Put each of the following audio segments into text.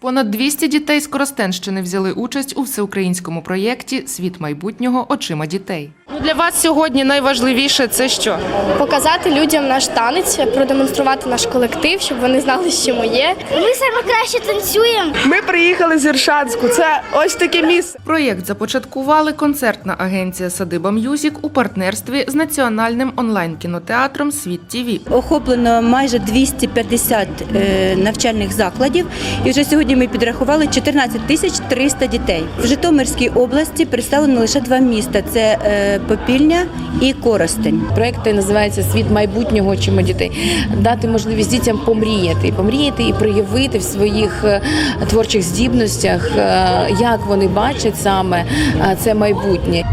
Понад 200 дітей з Коростенщини взяли участь у всеукраїнському проєкті Світ майбутнього очима дітей. Ну, для вас сьогодні найважливіше це що? показати людям наш танець, продемонструвати наш колектив, щоб вони знали, що ми є. Ми саме краще танцюємо. Ми приїхали з Іршанську. Це ось таке місце. Проєкт започаткували концертна агенція Садиба М'юзік у партнерстві з національним онлайн-кінотеатром Світ ТІВІ. Охоплено майже 250 е, навчальних закладів, і вже сьогодні ми підрахували 14 тисяч 300 дітей. В Житомирській області представлено лише два міста: це е, Попільня і Коростень. Проект називається Світ майбутнього чимо дітей. Дати можливість дітям помріяти, помріяти і проявити в своїх е, творчих здібностях, е, як вони бачать саме е, це майбутнє.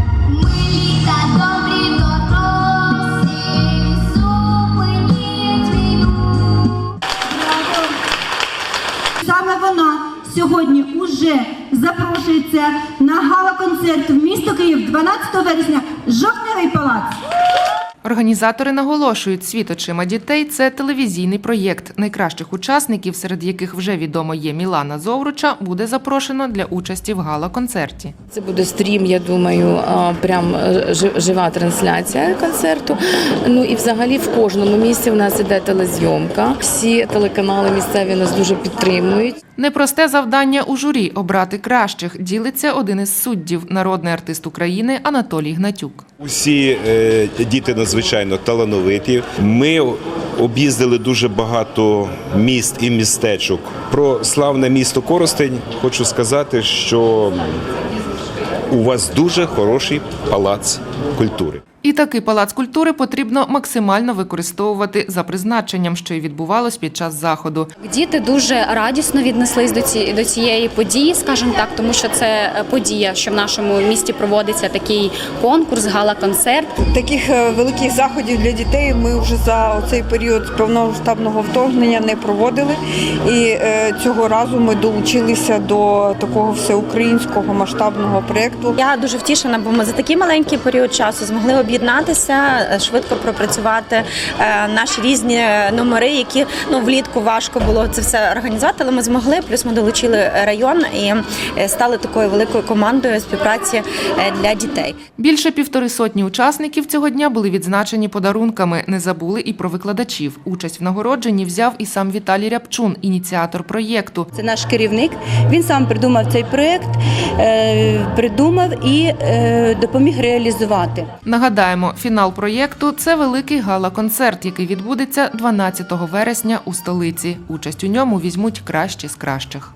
Сьогодні уже запрошується на гала-концерт в місто Київ 12 вересня Жовтневий палац. Організатори наголошують, світ очима дітей це телевізійний проєкт. Найкращих учасників, серед яких вже відомо є Мілана Зовруча, буде запрошено для участі в гала-концерті. Це буде стрім, я думаю, прям е, жива трансляція концерту. Ну і взагалі в кожному місці у нас іде телезйомка. Всі телеканали місцеві нас дуже підтримують. Непросте завдання у журі обрати кращих ділиться один із суддів, народний артист України Анатолій Гнатюк. Усі е, діти надзвичайно талановиті. Ми об'їздили дуже багато міст і містечок. Про славне місто Коростень хочу сказати, що у вас дуже хороший палац культури. І такий палац культури потрібно максимально використовувати за призначенням, що й відбувалось під час заходу. Діти дуже радісно віднеслись до цієї до цієї події, скажімо так, тому що це подія, що в нашому місті проводиться такий конкурс, гала-концерт. Таких е, великих заходів для дітей ми вже за цей період повномасштабного вторгнення не проводили. І е, цього разу ми долучилися до такого всеукраїнського масштабного проєкту. Я дуже втішена, бо ми за такий маленький період часу змогли об'єднатися, е, швидко пропрацювати е, наші різні номери, які ну влітку важко було це все організувати, але ми змогли. Плюс ми долучили район і е, стали такою великою командою співпраці е, для дітей. Більше півтори сотні учасників цього дня були відзначені подарунками. Не забули і про викладачів. Участь в нагородженні взяв і сам Віталій Рябчун, ініціатор проєкту. Це наш керівник. Він сам придумав цей проєкт, е, придумав і е, допоміг реалізувати. Нагадаємо, фінал проєкту це великий гала-концерт, який відбудеться 12 вересня у столиці. Участь у ньому візьмуть кращі з кращих.